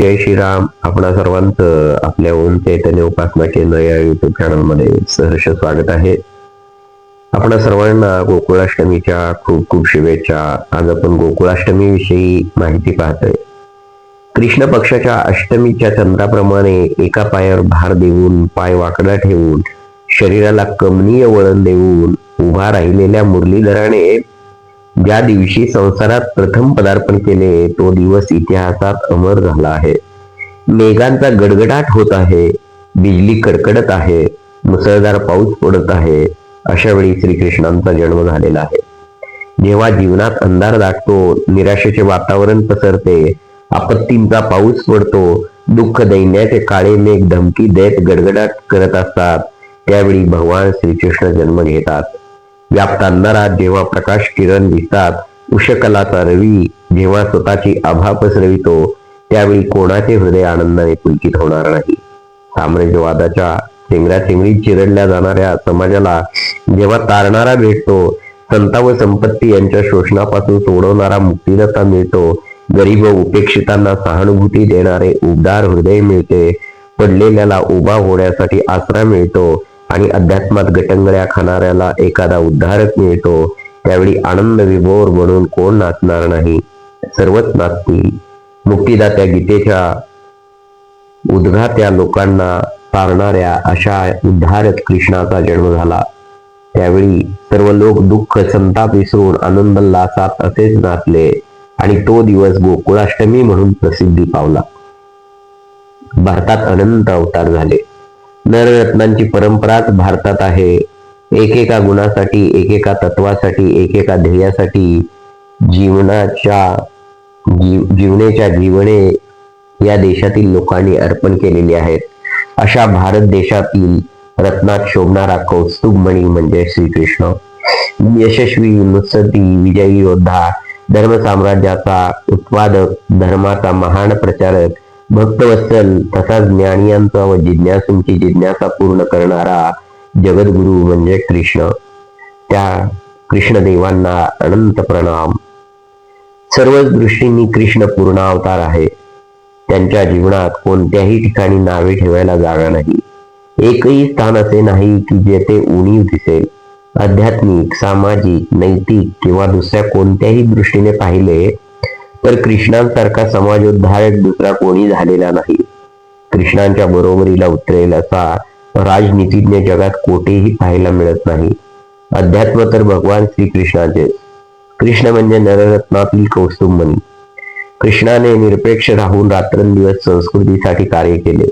जय श्रीराम. आपणा सर्वांचं आपल्या ओम चैतन्य उपासना केंद्र या युट्यूब चॅनलमध्ये सहर्ष स्वागत आहे. आपण सर्वांना गोकुळाष्टमीच्या खूप खूप शुभेच्छा. आज आपण गोकुळाष्टमी विषयी माहिती पाहतोय. कृष्ण पक्षाच्या अष्टमीच्या चंद्राप्रमाणे एका पायावर भार देऊन पाय वाकडा ठेवून शरीराला कमनीय वळण देऊन उभा राहिलेल्या मुरलीधराने ज्या दिवशी संसारात प्रथम पदार्पण केले तो दिवस इतिहासात अमर झाला आहे. मेघांचा गडगडाट होत आहे बिजली कडकडत आहे मुसळधार पाऊस पडत आहे अशा वेळी श्रीकृष्णांचा जन्म झालेला आहे. जेव्हा जीवनात अंधार दाटतो निराशेचे वातावरण पसरते आपत्तींचा पाऊस पडतो दुःख दैन्याचे काळे मेघ धमकी देत गडगडाट करत असतात त्यावेळी भगवान श्रीकृष्ण जन्म घेतात. व्याप्त अंधारात जेव्हा प्रकाश किरण दिसतात उषकलाचा रवी जेव्हा स्वतःची आभा पसरवितो त्यावेळी कोणाचे हृदय आनंदाने पुलकित होणार नाही. साम्राज्यवादाच्या चेंगऱ्याचेंगरीत चिरडल्या जाणाऱ्या समाजाला जेव्हा तारणारा भेटतो संता व संपत्ती यांच्या शोषणापासून सोडवणारा मुक्तिदाता मिळतो गरीब व उपेक्षितांना सहानुभूती देणारे उबदार हृदय मिळते पडलेल्याला उभा होण्यासाठी आसरा मिळतो आणि अध्यात्मात गटंगळ्या खाणाऱ्याला एखादा उद्धारक मिळतो त्यावेळी आनंद विभोर म्हणून कोण नाचणार नाही? सर्वच नाचतील. मुक्तिदात्या गीतेच्या उद्घात्या लोकांना तारणाऱ्या अशा उद्धारक कृष्णाचा जन्म झाला. त्यावेळी सर्व लोक दुःख संताप विसरून आनंद लासात असेच नाचले आणि तो दिवस गोकुळाष्टमी म्हणून प्रसिद्धी पावला. भारतात अनंत अवतार झाले. नररत्नांची परंपराच भारतात आहे. एकेका गुणासाठी एकेका तत्वासाठी एकेका ध्येयासाठी जीवनाच्या जीव जीवनेच्या जीवने या देशातील लोकांनी अर्पण केलेली आहेत. अशा भारत देशातील रत्नात शोभणारा कौस्तुभमणी म्हणजे श्रीकृष्ण. यशस्वी नुसती विजयी योद्धा धर्म साम्राज्याचा उत्पादक धर्माचा महान प्रचारक भक्तवत्सल तसाच ज्ञानियांचा व जिज्ञासूंची जिज्ञासा पूर्ण करणारा जगद्गुरु म्हणजे कृष्ण. त्या कृष्णदेवांना अनंत प्रणाम. सर्वच दृष्टींनी कृष्ण पूर्ण अवतार आहे. त्यांच्या जीवनात कोणत्याही ठिकाणी नावे ठेवायला जागा नाही. एकही स्थान असे नाही की जेथे उणीव दिसेल. आध्यात्मिक सामाजिक नैतिक किंवा दुसऱ्या कोणत्याही दृष्टीने पाहिले तर कृष्णांसारखा समाजोद्धारक दुसरा कोणी झालेला नाही. कृष्णांच्या बरोबरीला उतरेल असा राजनीतिज्ञ जगात कोठेही पाहायला मिळत नाही. अध्यात्म तर भगवान श्रीकृष्णाचे कृष्ण म्हणजे नररत्नातील कौस्तुभमणी कृष्णाने निरपेक्ष राहून रात्रंदिवस संस्कृतीसाठी कार्य केले.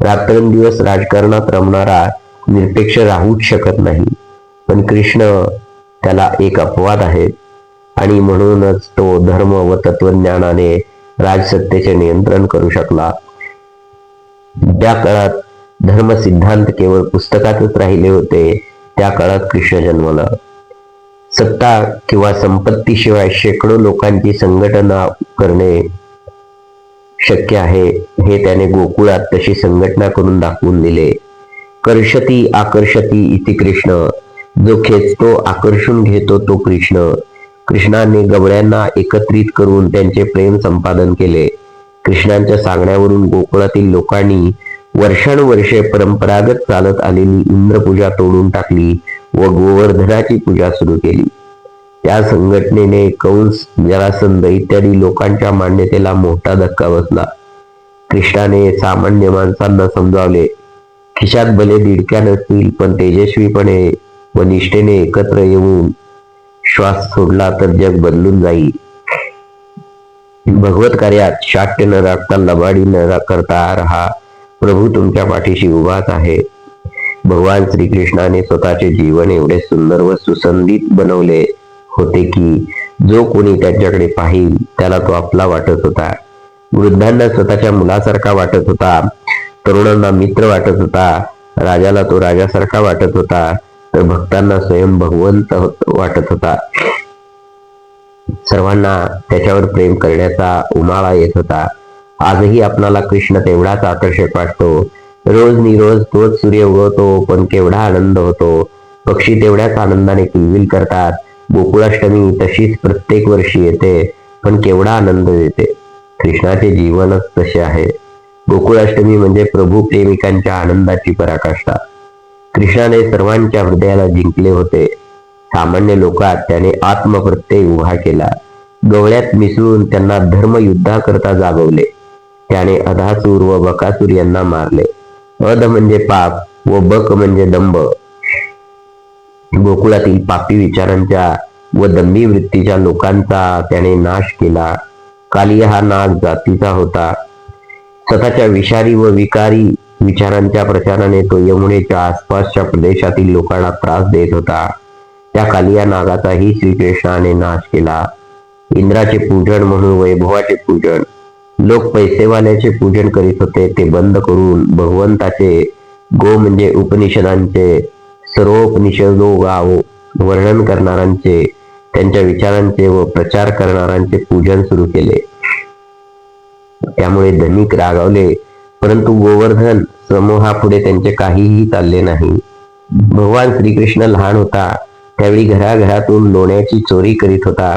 रात्रंदिवस राजकारणात रमणारा निरपेक्ष राहूच शकत नाही. पण कृष्ण त्याला एक अपवाद आहे आणि म्हणूनच तो धर्म व तत्वज्ञानाने राजसत्तेचे नियंत्रण करू शकला. ज्या काळात धर्म सिद्धांत केवळ पुस्तकातच राहिले होते त्या काळात कृष्ण जन्मला. सत्ता किंवा संपत्तीशिवाय शेकडो लोकांची संघटना करणे शक्य आहे हे त्याने गोकुळात तशी संघटना करून दाखवून दिले. कर्षती आकर्षती इति कृष्ण. जो खेचतो आकर्षून घेतो तो कृष्ण. कृष्णाने गवळ्यांना एकत्रित करून त्यांचे प्रेम संपादन केले. कृष्णांच्या सांगण्यावरून गोकुळातील लोकांनी वर्षानुवर्षे परंपरागत चालत आलेली इंद्रपूजा तोडून टाकली व गोवर्धनाची पूजा सुरू केली. त्या संघटनेने कंस जरासंध इत्यादी लोकांच्या मान्यतेला मोठा धक्का बसला. कृष्णाने सामान्य माणसांना समजावले खिशात भले दिडक्या नसतील पण तेजस्वीपणे व निष्ठेने एकत्र येऊन श्वास सोडला तर जग बदलून जाईल. भगवत कार्यात शाट्य न राखता लबाडी न करता रहा. प्रभू तुमच्या पाठीशी उभाच आहे. भगवान श्रीकृष्णाने स्वतःचे जीवन एवढे सुंदर व सुसंधित बनवले होते की जो कोणी त्याच्याकडे पाहिल त्याला तो आपला वाटत होता. वृद्धांना स्वतःच्या मुलासारखा वाटत होता. तरुणांना मित्र वाटत होता. राजाला तो राजासारखा वाटत होता. तर भक्तांना स्वयं भगवंत वाटत होता. सर्वांना त्याच्यावर प्रेम करण्याचा उमाळा येत होता. आजही आपणाला कृष्ण तेवढाच आकर्षक वाटतो. रोज निरोज तोच सूर्य उगवतो पण केवढा आनंद होतो. पक्षी तेवढ्याच आनंदाने किलबिल करतात. गोकुळाष्टमी तशीच प्रत्येक वर्षी येते पण केवढा आनंद देते. कृष्णाचे जीवनच तसे आहे. गोकुळाष्टमी म्हणजे प्रभू प्रेमिकांच्या आनंदाची पराकाष्ठा. कृष्णाने सर्वांच्या हृदयाला जिंकले होते. सामान्य लोकात त्याने आत्मप्रत्यय उभा केला. गवळ्यात मिसळून त्यांना धर्मयुद्धाकरता जागवले. त्याने अधासूर व बकासूर यांना मारले. अध म्हणजे पाप व बक म्हणजे दंभ. गोकुळातील पापी विचारांच्या व दंभी वृत्तीच्या लोकांचा त्याने नाश केला. कालिया हा नाग जातीचा होता. स्वतःच्या विषारी व विकारी विचारांच्या प्रचाराने तो यमुनेच्या आसपासच्या प्रदेशातील लोकांना त्रास देत होता. त्या कालिया नागाचाही श्रीकृष्णाने नाश केला. इंद्राचे पूजन म्हणून वैभवाचे पूजन लोक पैसेवाल्याचे पूजन करीत होते ते बंद करून भगवंताचे गो म्हणजे उपनिषदांचे सर्वोपनिषदो गाव वर्णन करणाऱ्यांचे त्यांच्या विचारांचे व प्रचार करणाऱ्यांचे पूजन सुरू केले. त्यामुळे धनिक रागावले. परंतु गोवर्धन समूहापुढे त्यांचे काहीही चालले नाही. भगवान श्रीकृष्ण लहान होता. त्यावेळी घराघरातून लोण्याची चोरी करीत होता.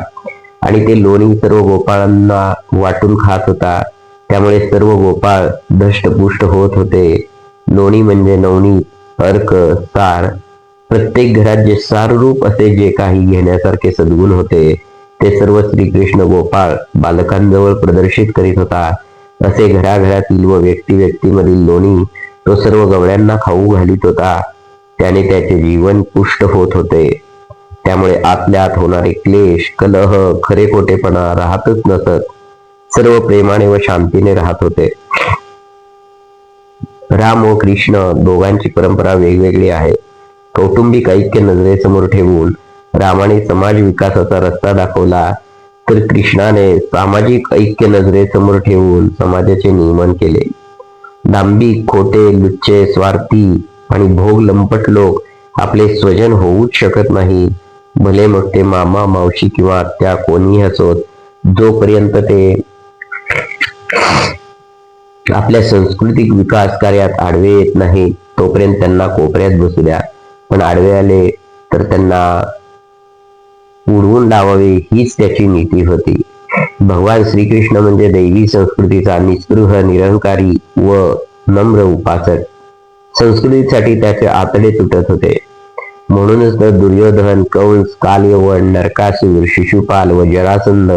आणि ते लोणी सर्व गोपाळांना वाटून खात होता. त्यामुळे सर्व गोपाळ दष्टपुष्ट होत होते. लोणी म्हणजे नवनी अर्क सार. प्रत्येक घरात जे सार रूप असे जे काही घेण्यासारखे सद्गुण होते ते सर्व श्रीकृष्ण गोपाळ बालकांजवळ प्रदर्शित करीत होता. असे घराघरातील व व्यक्ती व्यक्तीमधील लोणी तो सर्व गवळ्यांना खाऊ घालीत होता. त्याने त्याचे जीवन पुष्ट होत होते. त्यामुळे आतल्या आत होणारे क्लेश कलह खरे खोटेपणा राहतच नसत. सर्व प्रेमाने व शांतीने राहत होते. राम व कृष्ण दोघांची परंपरा वेगवेगळी आहे. कौटुंबिक ऐक्य नजरेसमोर ठेवून रामाने समाज विकासाचा रस्ता दाखवला. तर कृष्णाने सामाजिक ऐक्य नजरेसमोर ठेवून समाजाचे नियमन केले. दांभिक खोटे लुच्चे स्वार्थी आणि भोग लंपट लोक आपले स्वजन होऊच शकत नाही. भले मग ते मामा मावशी किंवा त्या कोणी असोत जोपर्यंत ते आपल्या सांस्कृतिक विकास कार्यात आडवे येत नाही तोपर्यंत त्यांना कोपऱ्यात बसू द्या. पण आडवे आले तर त्यांना उडवून लावावे हीच त्याची नीती होती. भगवान श्रीकृष्ण म्हणजे दैवी संस्कृतीचा निस्पृह निरंकारी व नम्र उपासक. संस्कृतीसाठी त्याचे आतडे तुटत होते. म्हणूनच तर दुर्योधन कंस कालयवन नरकासूर शिशुपाल व जरासंध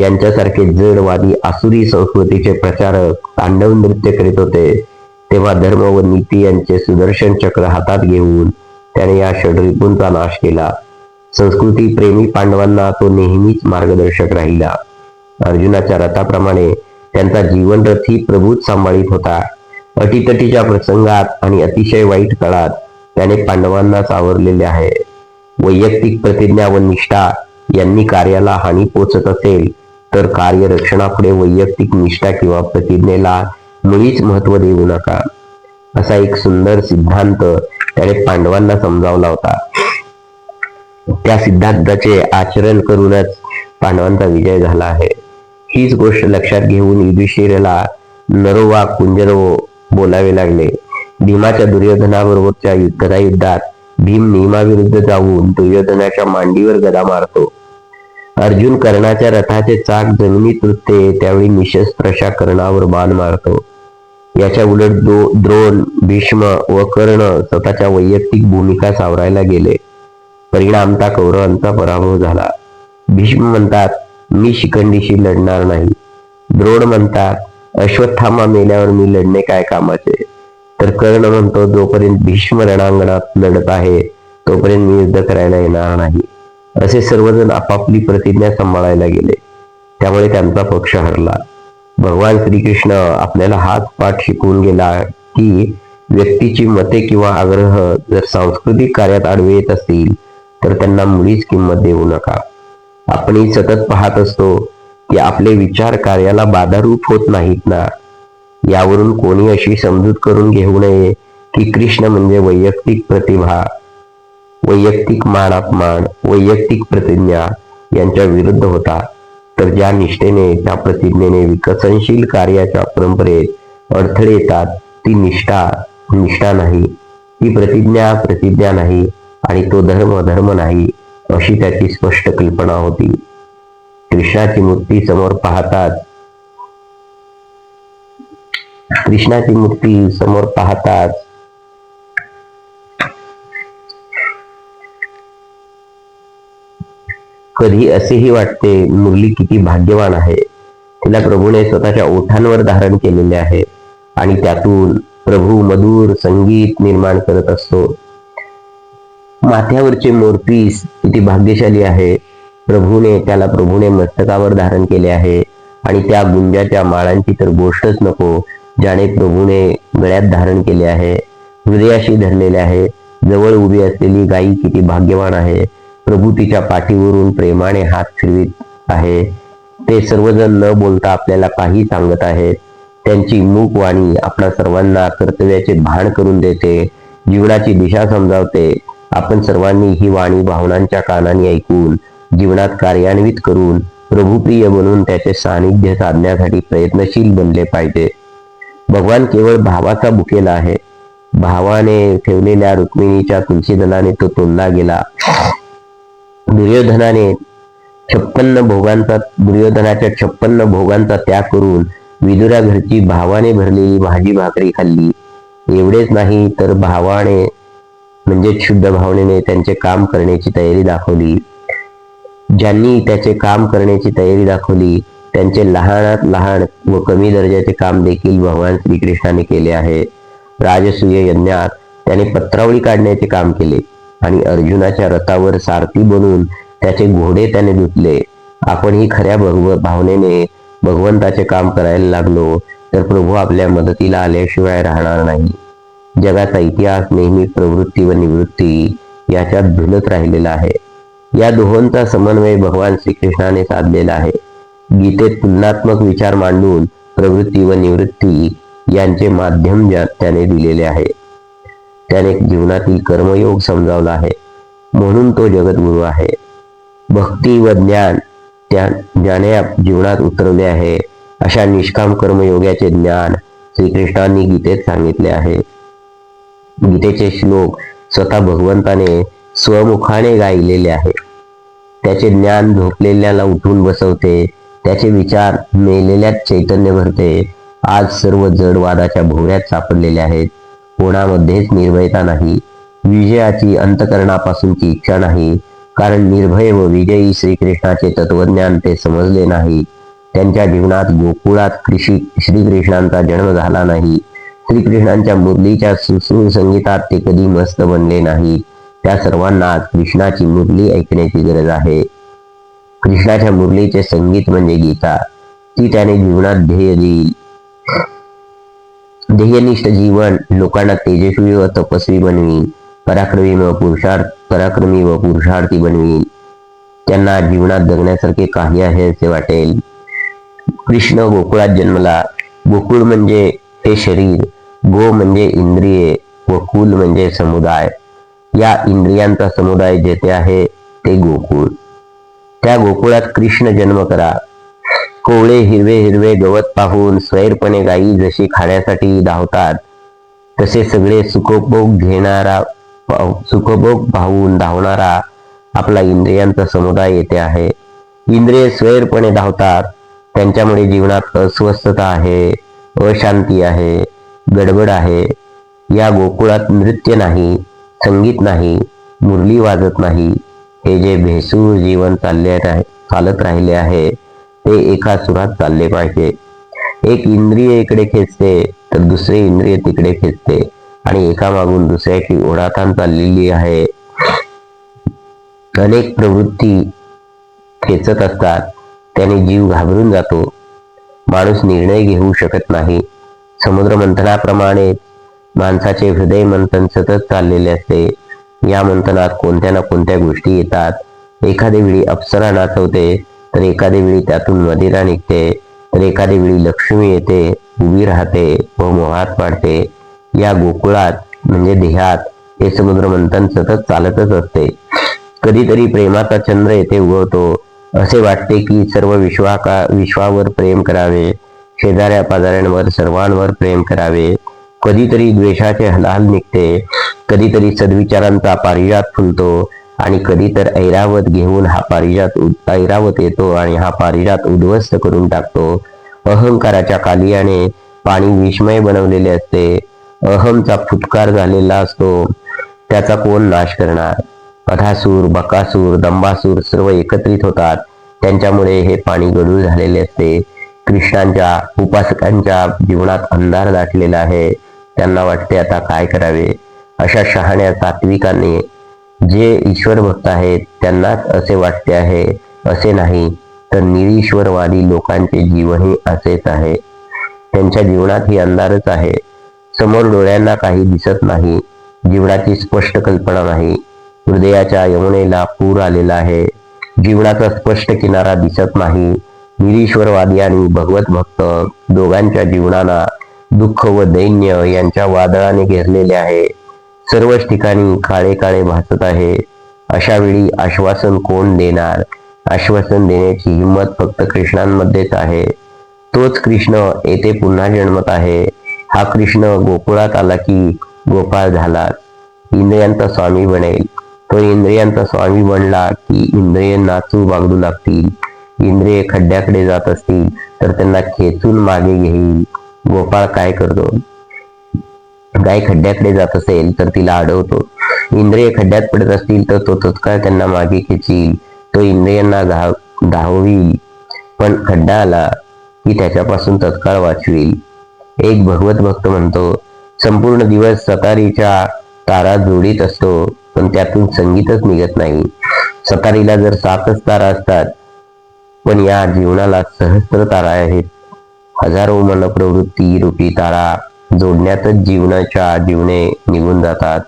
यांच्यासारखे जडवादी आसुरी संस्कृतीचे प्रचारक तांडव नृत्य करीत होते. तेव्हा धर्म व नीती यांचे सुदर्शन चक्र हातात घेऊन त्याने या षडरिपूंचा नाश केला. संस्कृती प्रेमी पांडवांना तो नेहमीच मार्गदर्शक राहिला. अर्जुनाच्या रथाप्रमाणे त्यांचा जीवनरथी प्रभूत सांभाळीत होता. अटीतटीच्या प्रसंगात आणि अतिशय वाईट काळात त्याने पांडवांना सावरलेले आहे. वैयक्तिक प्रतिज्ञा व निष्ठा यांनी कार्याला हानी पोचत असेल तर कार्य रक्षणापुढे वैयक्तिक निष्ठा किंवा प्रतिज्ञेला मुळीच महत्त्व देऊ नका. असा एक सुंदर सिद्धांत त्याने पांडवांना समजावला होता. त्या सिद्धांताचे आचरण करूनच पांडवांचा विजय झाला आहे. हीच गोष्ट लक्षात घेऊन युधिष्ठिरेला नरोवा कुंजरो बोलावे लागले. भीमाच्या दुर्योधनाबरोबरच्या युद्धाला युद्धात भीम नियमाविरुद्ध जाऊन दुर्योधनाच्या मांडीवर गदा मारतो. अर्जुन कर्णाच्या रथाचे चाक जमिनीत तुटते त्यावेळी निशस्त्रशा कर्णावर बाण मारतो. याच्या उलट दो द्रोण भीष्म व कर्ण स्वतःच्या वैयक्तिक भूमिका सावरायला गेले. परिणामता कौरवांचा पराभव झाला. भीष्म म्हणतात मी शिखंडीशी लढणार नाही. द्रोण म्हणतात अश्वत्थामा मेल्यावर मी लढणे काय कामाचे? तर कर्ण म्हणतो जोपर्यंत भीष्म रणांगणात लढत आहे तोपर्यंत मी युद्ध करायला येणार नाही. असे सर्वजण आपापली प्रतिज्ञा सांभाळायला गेले. त्यामुळे त्यांचा पक्ष हरला. भगवान श्रीकृष्ण आपल्याला हाच पाठ शिकवून गेला की व्यक्तीची मते किंवा आग्रह जर सांस्कृतिक कार्यात आडवे येत असतील तर त्यांना मुळीच किंमत देऊ नका. आपणही सतत पाहत असतो की आपले विचार कार्याला बाधारूप होत नाहीत ना. यावरून कोणी अशी समजूत करून घेऊ नये की कृष्ण म्हणजे वैयक्तिक प्रतिभा वैयक्तिक मान अपमान वैयक्तिक प्रतिज्ञा यांच्या विरुद्ध होता. तर ज्या निष्ठेने त्या प्रतिज्ञेने विकसनशील कार्याच्या परंपरेत अडथळे येतात ती निष्ठा निष्ठा नाही. ती प्रतिज्ञा प्रतिज्ञा नाही. आणि तो धर्म धर्म नाही अशी त्याची स्पष्ट कल्पना होती. कृष्णाची मूर्ती समोर पाहताच कृष्णाची मूर्ती समोर पाहताच कधी असेही वाटते मुरली किती भाग्यवान आहे. तिला प्रभूने स्वतःच्या ओठांवर धारण केलेले आहे आणि त्यातून प्रभू मधुर संगीत निर्माण करत असतो. माथ्यावरचे मोरपीस किती भाग्यशाली आहे. प्रभूने त्याला प्रभूने मस्तकावर धारण केले आहे. आणि त्या गुंजाच्या माळांची तर गोष्टच नको ज्याने प्रभूने गळ्यात धारण केले आहे. हृदयाशी धरलेले आहे. जवळ उभी असलेली गायी किती भाग्यवान आहे. प्रभू तिच्या पाठीवरून प्रेमाने हात फिरवित आहे. ते सर्वजण न बोलता आपल्याला काही सांगत आहेत. त्यांची मूक वाणी आपल्या सर्वांना कर्तव्याचे भान करून देते. जीवनाची दिशा समजावते. आपण सर्वांनी ही वाणी भावनांच्या कानाने ऐकून जीवनात कार्यान्वित करून प्रभुप्रिय बनून त्याचे सानिध्य साधण्यासाठी प्रयत्नशील बनले पाहिजे. भगवान केवळ भावाचा बुकेला आहे. भावाने ठेवलेल्या रुक्मिणीच्या तुलसीदलाने तो तोडला गेला. दुर्योधनाने छप्पन्न भोगांचा दुर्योधनाच्या छप्पन्न भोगांचा त्याग करून विदुरा घरची भावाने भरलेली भाजी भाकरी खाल्ली. एवढेच नाही तर भावाने म्हणजे शुद्ध भावनेने त्यांचे काम करण्याची तयारी दाखवली. ज्यांनी त्याचे काम करण्याची तयारी दाखवली त्यांचे लहानात लहान व कमी दर्जाचे काम देखील भगवान श्रीकृष्णाने केले आहे. राजसूय यज्ञात त्याने पत्रावळी काढण्याचे काम केले आणि अर्जुनाच्या रथावर सारथी बनून त्याचे घोडे त्याने धुतले. आपणही खऱ्या भगव भावनेने भगवंताचे काम करायला लागलो तर प्रभू आपल्या मदतीला आल्याशिवाय राहणार नाही. जगाचा इतिहास नेहमी प्रवृत्ती व निवृत्ती याच्यात भिनत राहिलेला आहे. या दोहोंचा समन्वय भगवान श्रीकृष्णाने साधलेला आहे. गीतेत तुलनात्मक विचार मांडून प्रवृत्ती व निवृत्ती यांचे माध्यम त्याने दिलेले आहे. त्याने जीवनातील कर्मयोग समजावला आहे. म्हणून तो जगद्गुरू आहे. भक्ती व ज्ञान त्या ज्याने जीवनात उतरवले आहे अशा निष्काम कर्मयोगाचे ज्ञान श्रीकृष्णांनी गीतेत सांगितले आहे. गीतेचे श्लोक स्वतः भगवंताने स्वमुखाने गायलेले आहे त्याचे ज्ञान झोपलेल्याला उठून बसवते त्याचे विचार मेलेल्यात चैतन्य भरते. आज सर्व जडवादाच्या भोवऱ्यात सापडलेले आहेत. कोणामध्येच निर्भयता नाही. विजयाची अंतकरणापासूनची इच्छा नाही. कारण निर्भय व विजयी श्रीकृष्णाचे तत्वज्ञान ते समजले नाही. त्यांच्या जीवनात गोकुळात कृषी श्रीकृष्णांचा जन्म झाला नाही. श्रीकृष्णांच्या मुरलीच्या सुसूर संगीतात ते कधी मस्त बनले नाही. त्या सर्वांना कृष्णाची मुरली ऐकण्याची गरज आहे. कृष्णाच्या मुरलीचे संगीत म्हणजे गीता. ती त्याने जीवनात ध्येय देईल ध्येयनिष्ठ जीवन लोकांना तेजस्वी व तपस्वी बनवी. पराक्रमी व पुरुषार्थ पराक्रमी व पुरुषार्थी बनवी. त्यांना जीवनात जगण्यासारखे काही आहे असे वाटेल. कृष्ण गोकुळात जन्मला. गोकुळ म्हणजे ते शरीर. गो म्हणजे इंद्रिये व कुल म्हणजे समुदाय. या इंद्रियांचा समुदाय जेथे आहे ते गोकुळ. त्या गोकुळात कृष्ण जन्म करा. कोवळे हिरवे हिरवे गवत पाहून स्वैरपणे गायी जशी खाण्यासाठी धावतात तसे सगळे सुखोपभोग घेणारा सुखभोग पाहून धावणारा आपला इंद्रियांचा समुदाय येथे आहे. इंद्रिय स्वैरपणे धावतात. त्यांच्यामुळे जीवनात अस्वस्थता आहे अशांती आहे. गडबड आहे. या गोकुळात नृत्य नाही संगीत नाही मुरली वाजत नाही. हे जे भेसूर जीवन चालले चालत राहिले आहे ते एका सुरात चालले पाहिजे. एक इंद्रिय इकडे खेचते तर दुसरे इंद्रिय तिकडे खेचते आणि एका मागून दुसऱ्याची ओढाताण चाललेली आहे. अनेक प्रवृत्ती खेचत असतात त्याने जीव घाबरून जातो. माणूस निर्णय घेऊ शकत नाही. समुद्र मंथनाप्रमाणे माणसाचे हृदय मंथन सतत चाललेले असते. या मंथनात कोणत्या ना कोणत्या गोष्टी येतात. एखाद्या वेळी अप्सरा नाचवते तर एखाद्या वेळी त्यातून मदिरा निघते तर एखाद्या वेळी लक्ष्मी येते उभी राहते व मोहात पाडते. या गोकुळात म्हणजे देहात हे समुद्र मंथन सतत चालतच असते. कधीतरी प्रेमाचा चंद्र येथे उगवतो. असे वाटते की सर्व विश्वाका विश्वावर प्रेम करावे. शेजाऱ्या पाजाऱ्यांवर सर्वांवर प्रेम करावे. कधीतरी द्वेषाचे हलाल निघते. कधीतरी सद्विचारांचा पारिजात फुलतो आणि कधी तर ऐरावत घेऊन हा पारिजात ऐरावत येतो आणि हा पारिजात उद्ध्वस्त करून टाकतो. अहंकाराच्या कालियाने पाणी विषमय बनवलेले असते. अहमचा फुटकार झालेला असतो. त्याचा कोण नाश करणार? अधासूर बकासूर दंबासूर सर्व एकत्रित होतात. त्यांच्यामुळे हे पाणी गडूळ झालेले असते. कृष्णांच्या उपासकांच्या जीवनात अंधार दाटलेला आहे. त्यांना वाटते आता काय करावे? अशा शहाण्या सात्विकांनी जे ईश्वर भक्त आहेत त्यांनाच असे वाटते आहे. असे नाही तर निरीश्वरवादी लोकांचे जीवनही असेच आहे. त्यांच्या जीवनात ही अंधारच आहे. समोर डोळ्यांना काही दिसत नाही जीवनाची स्पष्ट कल्पना नाही. हृदयाच्या यमुनेला पूर आलेला आहे. जीवनाचा स्पष्ट किनारा दिसत नाही. निरीश्वरवादी आणि भगवत भक्त दोघांच्या जीवनाला दुःख व दैन्य यांच्या वादळाने घेरलेले आहे. सर्वच ठिकाणी काळे काळे भासत आहे. अशा वेळी आश्वासन कोण देणार? आश्वासन देण्याची हिंमत फक्त कृष्णांमध्येच आहे. तोच कृष्ण येथे पुन्हा जन्मत आहे. हा कृष्ण गोकुळात आला की गोपाळ झाला. इंद्रियांचा स्वामी बनेल. तो इंद्रियांचा स्वामी बनला की इंद्रिय नाचू बागडू लागतील. इंद्रिय खड्ड्याकडे जात असतील तर त्यांना खेचून मागे घेईल. गोपाळ काय करतो? गाय खड्ड्याकडे जात असेल तर तिला अडवतो. इंद्रिय खड्ड्यात पडत असतील तर तो तत्काळ त्यांना मागे खेचील. तो इंद्रियांना धाव धावईल पण खड्डा आला की त्याच्यापासून तत्काळ वाचवील. एक भगवत भक्त म्हणतो संपूर्ण दिवस सतारीच्या तारा जोडीत असतो पण त्यातून संगीतच निघत नाही. सतारीला जर सातच तारा असतात पण या जीवनाला सहस्त्र तारा आहेत. हजारो मनप्रवृत्ती रूपी तारा जोडण्यातच जीवनाच्या जीवने निघून जातात.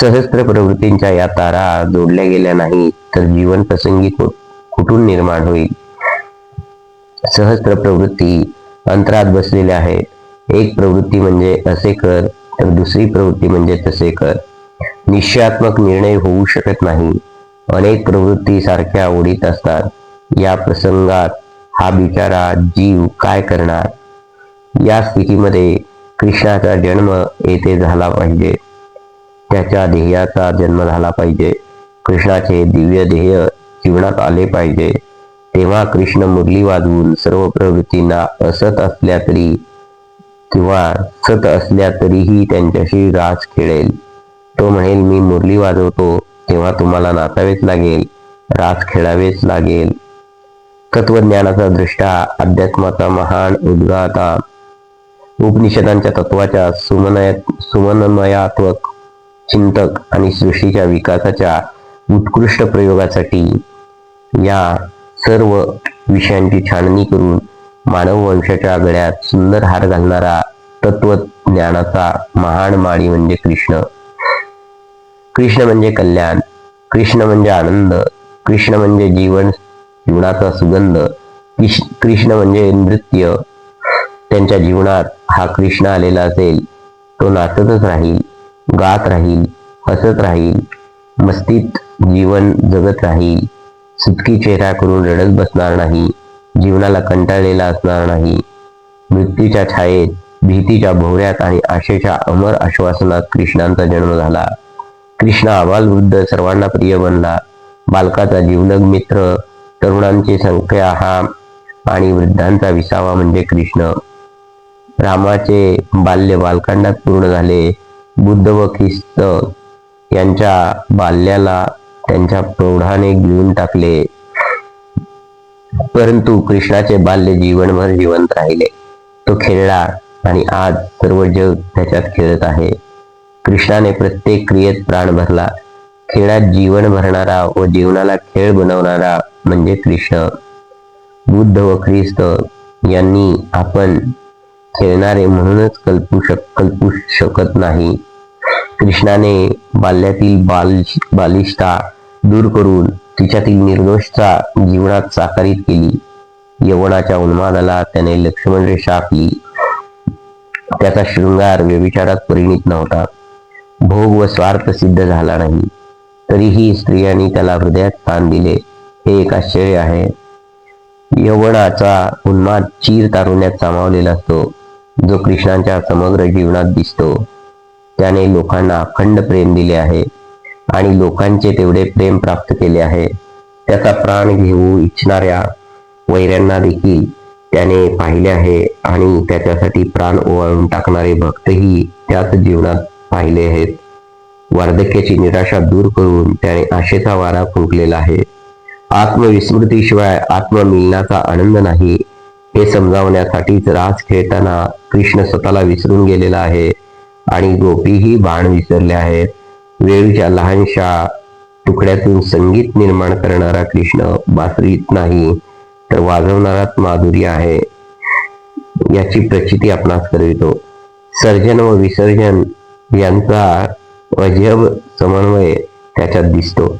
सहस्त्र प्रवृत्तींच्या या तारा जोडल्या गेल्या नाही तर जीवन प्रसंगी कुठून निर्माण होईल? सहस्त्र प्रवृत्ती अंतरात बसलेल्या आहेत. एक प्रवृत्ती म्हणजे असे कर तर दुसरी प्रवृत्ती म्हणजे तसे कर. निश्चयात्मक निर्णय होऊ शकत नाही. अनेक प्रवृत्ती सारख्या ओढीत असतात. या प्रसंगात हा बिचारा जीव काय करणार? या स्थितीमध्ये कृष्णाचा जन्म येथे झाला पाहिजे. त्याच्या ध्येयाचा जन्म झाला पाहिजे. कृष्णाचे दिव्य ध्येय जीवनात आले पाहिजे. तेव्हा कृष्ण मुरली वाजवून सर्व प्रवृत्तींना असत असल्या तरी किंवा सत असल्या तरीही त्यांच्याशी राज खेळेल. तो म्हणेल मी मुरली वाजवतो तेव्हा तुम्हाला नाचावेच लागेल रास खेळावेच लागेल. तत्वज्ञानाचा दृष्टा अध्यात्माचा महान उद्गाता. उपनिषदांच्या तत्वाच्या सुमनय सुमनमयात्मक चिंतक आणि सृष्टीच्या विकासाच्या उत्कृष्ट प्रयोगासाठी या सर्व विषयांची छाननी करून मानव वंशाच्या गळ्यात सुंदर हार घालणारा तत्वज्ञानाचा महान माळी म्हणजे कृष्ण. कृष्ण म्हणजे कल्याण कृष्ण म्हणजे आनंद कृष्ण म्हणजे जीवन जीवनाचा सुगंध कृष्ण म्हणजे नृत्य. त्यांच्या जीवनात हा कृष्ण आलेला असेल तो नाचतच राहील गात राहील हसत राहील मस्तीत जीवन जगत राहील सुटकी चेहरा करून रडत बसणार नाही जीवनाला कंटाळलेला असणार नाही. मृत्यूच्या छायेत भीतीच्या भोवऱ्यात आणि आशेच्या अमर आश्वासनात कृष्णांचा जन्म झाला. कृष्ण आबालवृद्ध सर्वांना प्रिय बनला. बालकाचा जीवलग मित्र तरुणांची संख्या हा आणि वृद्धांचा विसावा म्हणजे कृष्ण. रामाचे बाल्य बालकांडात पूर्ण झाले. बुद्ध व ख्रिस्त यांच्या बाल्याला त्यांच्या प्रौढाने गिळून टाकले. परंतु कृष्णाचे बाल्य जीवनभर जिवंत राहिले. तो खेळला आणि आज सर्व जग त्याच्यात खेळत आहे. कृष्णाने प्रत्येक क्रियेत प्राण भरला. खेळात जीवन भरणारा व जीवनाला खेळ बनवणारा म्हणजे कृष्ण. बुद्ध व ख्रिस्त यांनी आपण खेळणारे म्हणूनच कल्पू शक कल्पू शकत नाही. कृष्णाने बाल्यातील बाल बालिष्ठा दूर करून तिच्यातील निर्दोषता जीवनात साकारित केली. यवनाच्या उन्मादाला त्याने लक्ष्मण रेषा आखली त्याचा शृंगार व्यविचारात परिणित नव्हता. भोग व स्वार्थ सिद्ध झाला नाही. तरीही स्त्रियांनी त्याला हृदयात स्थान दिले. हे एक आश्चर्य आहे. यवनाचा उन्माद चीर तारुण्यात सामावलेला असतो. जो कृष्णांच्या समग्र जीवनात दिसतो. त्याने लोकांना अखंड प्रेम दिले आहे आणि लोकांचे तेवढे प्रेम प्राप्त केले आहे. त्याचा प्राण घेऊ इच्छणाऱ्या वैऱ्यांना देखील त्याने पाहिले आहे आणि त्याच्यासाठी प्राण ओवाळून टाकणारे भक्तही त्याच जीवनात पाहिले आहेत. वार्धक्याची निराशा दूर करून त्याने आशेचा वारा फुंकलेला आहे. आत्मविस्मृतीशिवाय आत्ममिलनाचा आनंद नाही. हे समजावण्यासाठीच रास खेळताना कृष्ण स्वतःला विसरून गेलेला आहे आणि गोपीही बाण विसरले आहेत. वेळच्या लहानशा तुकड्यातून संगीत निर्माण करणारा कृष्ण बासरीत नाही तर वाजवणाराच माधुरी आहे याची प्रचिती आपणास करवितो सर्जन व विसर्जन यांचा अजब समन्वय त्याच्यात दिसतो.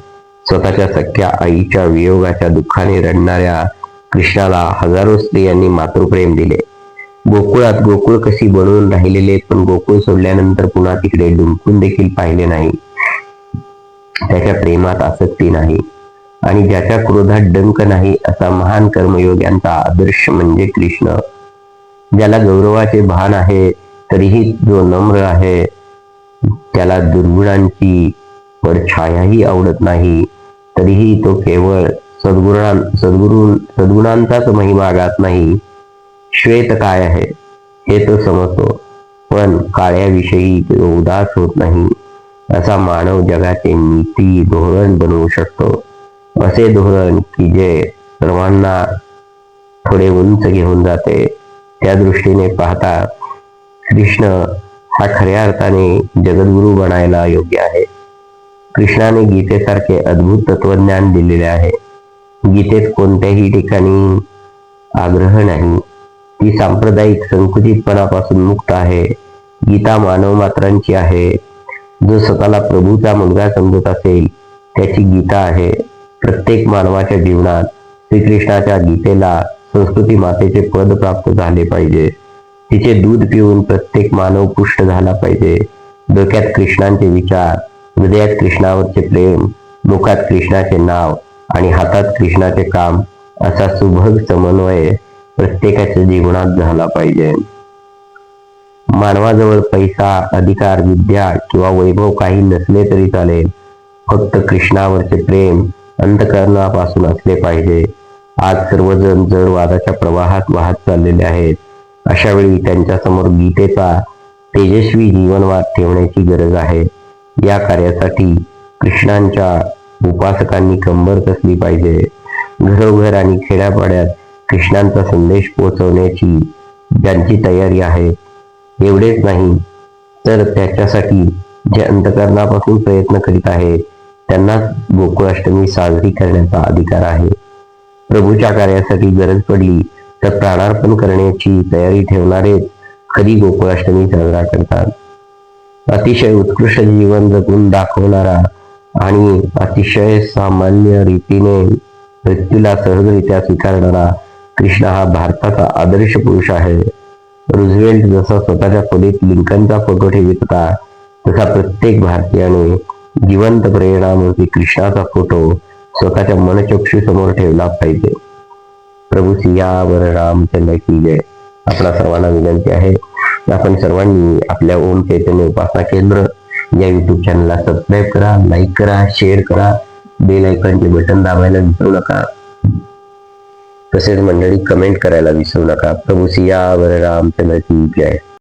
स्वतःच्या सख्या आईच्या वियोगाच्या दुःखाने रडणाऱ्या कृष्णाला हजारो स्त्रियांनी मातृप्रेम दिले. गोकुळात गोकुळ कशी बनवून राहिलेले पण गोकुळ सोडल्यानंतर पुन्हा तिकडे डुंकून देखील पाहिले नाही. त्याच्या प्रेमात आसक्ती नाही आणि ज्याच्या क्रोधात डंक नाही असा महान कर्मयोग यांचा आदर्श म्हणजे कृष्ण. ज्याला गौरवाचे भान आहे तरीही जो नम्र आहे त्याला दुर्गुणांची परछायाही आवडत नाही. तरीही तो केवळ सद्गुणां सद्गुरू सद्गुणांचाच महिमा गात नाही. श्वेत काय आहे हे तो समजतो. पण काळ्याविषयी तो उदास होत नाही. असा मानव जगाचे नीती धोरण बनवू शकतो. असे धोरण की जे सर्वांना थोडे उंच घेऊन जाते. त्या दृष्टीने पाहता कृष्ण हा खऱ्या अर्थाने जगद्गुरू बनायला योग्य आहे. कृष्णाने गीतेसारखे अद्भुत तत्वज्ञान दिलेले आहे. गीतेत कोणत्याही ठिकाणी आग्रह नाही. ती सांप्रदायिक संकुचितपणापासून मुक्त आहे. गीता मानव मात्रांची आहे. जो स्वतःला प्रभूचा मुलगा समजत असेल त्याची गीता आहे. प्रत्येक मानवाच्या जीवनात श्रीकृष्णाच्या गीतेला संस्कृती मातेचे पद प्राप्त झाले पाहिजे. तिचे दूध पिऊन प्रत्येक मानव पुष्ट झाला पाहिजे. डोक्यात कृष्णांचे विचार हृदयात कृष्णावरचे प्रेम मुखात कृष्णाचे नाव आणि हातात कृष्णाचे काम असा सुभग समन्वय प्रत्येकाच्या जीवनात झाला पाहिजे. मानवाजवळ पैसा अधिकार विद्या किंवा वैभव काही नसले तरी चालेल. फक्त कृष्णावरचे प्रेम अंतकरणापासून असले पाहिजे. आज सर्वजण जडवादाच्या प्रवाहात वाहत चाललेले आहेत. अशावेळी त्यांच्यासमोर गीतेचा तेजस्वी जीवनवाद ठेवण्याची गरज आहे. या कार्यासाठी कृष्णांच्या उपासकांनी कंबर कसली पाहिजे? घरोघर आणि खेड्यापाड्यात कृष्णांचा संदेश पोहोचवण्याची ज्यांची तयारी आहे एवढेच नाही तर त्याच्यासाठी जे अंतकरणापासून प्रयत्न करीत आहेत त्यांनाच गोकुळाष्टमी साजरी करण्याचा अधिकार आहे. प्रभूच्या कार्यासाठी गरज पडली तर प्राणार्पण करण्याची तयारी ठेवणारे कधी गोकुळाष्टमी साजरा करतात? अतिशय उत्कृष्ट जीवन जगून दाखवणारा आणि अतिशय सामान्य रीतीने मृत्यूला सहजरित्या स्वीकारणारा कृष्ण हा भारताचा आदर्श पुरुष आहे. रुझवेल्ट जसा स्वतःच्या खोलीत लिंकनचा फोटो ठेवित होता तसा प्रत्येक भारतीयाने जिवंत प्रेरणामूर्ती कृष्णाचा फोटो स्वतःच्या मनचक्षी समोर ठेवला पाहिजे. प्रभू सियावर रामचंद्र की जय. आपल्या सर्वांना विनंती आहे आपण सर्वांनी आपल्या ओम चैतन्य उपासना केंद्र या युट्यूब चॅनलला सबस्क्राईब करा लाईक करा शेअर करा. बेल आयकॉनचे बटन दाबायला विसरू नका. तसेच मंडळी कमेंट करायला विसरू नका. प्रभू सियावर रामचंद्र की जय.